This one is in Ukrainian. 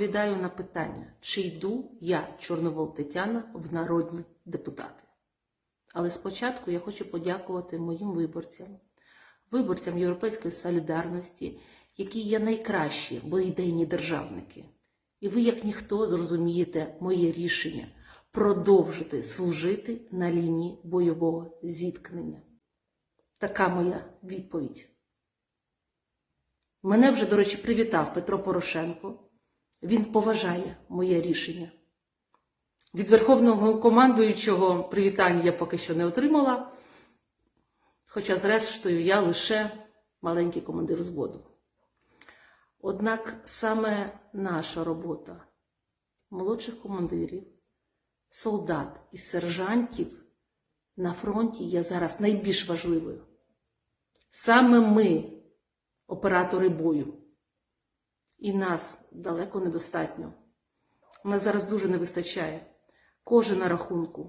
Відповідаю на питання, чи йду я, Чорновол Тетяна, в народні депутати. Але спочатку я хочу подякувати моїм виборцям, виборцям Європейської солідарності, які є найкращі, бо ідейні державники. І ви, як ніхто, зрозумієте моє рішення продовжити служити на лінії бойового зіткнення. Така моя відповідь. Мене вже, до речі, привітав Петро Порошенко. Він поважає моє рішення. Від верховного командуючого привітання я поки що не отримала, хоча, зрештою, я лише маленький командир зводу. Однак саме наша робота молодших командирів, солдат і сержантів на фронті є зараз найбільш важливою. Саме ми, оператори бою, і нас далеко недостатньо. Нас зараз дуже не вистачає. Кожен на рахунку.